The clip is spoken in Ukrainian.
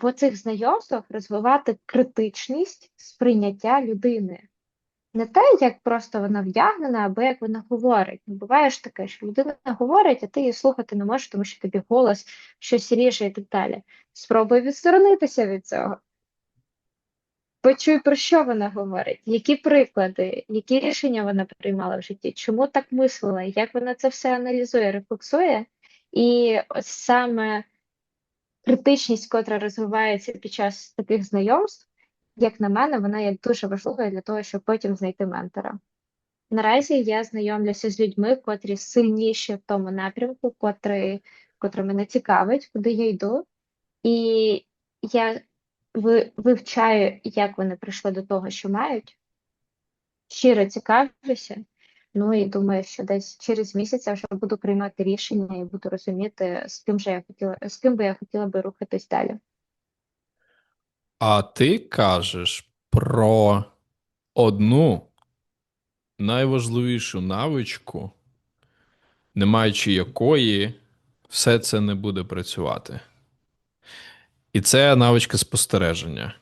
в оцих знайомствах розвивати критичність сприйняття людини. Не те, як просто вона вдягнена, або як вона говорить. Ну, буває ж таке, що людина говорить, а ти її слухати не можеш, тому що тобі голос щось ріже і так далі. Спробуй відсторонитися від цього. Почуй, про що вона говорить, які приклади, які рішення вона приймала в житті, чому так мислила, як вона це все аналізує, рефлексує. І ось саме критичність, котра розвивається під час таких знайомств, як на мене, вона є дуже важливою для того, щоб потім знайти ментора. Наразі я знайомлюся з людьми, котрі сильніші в тому напрямку, котрий, котрий мене цікавить, куди я йду. І я ви- вивчаю, як вони прийшли до того, що мають. Щиро цікавлюся. Ну і думаю, що десь через місяць я вже буду приймати рішення і буду розуміти, з ким же я хотіла, з ким би я хотіла би рухатись далі. А ти кажеш про одну найважливішу навичку, не маючи якої все це не буде працювати. І це навичка спостереження.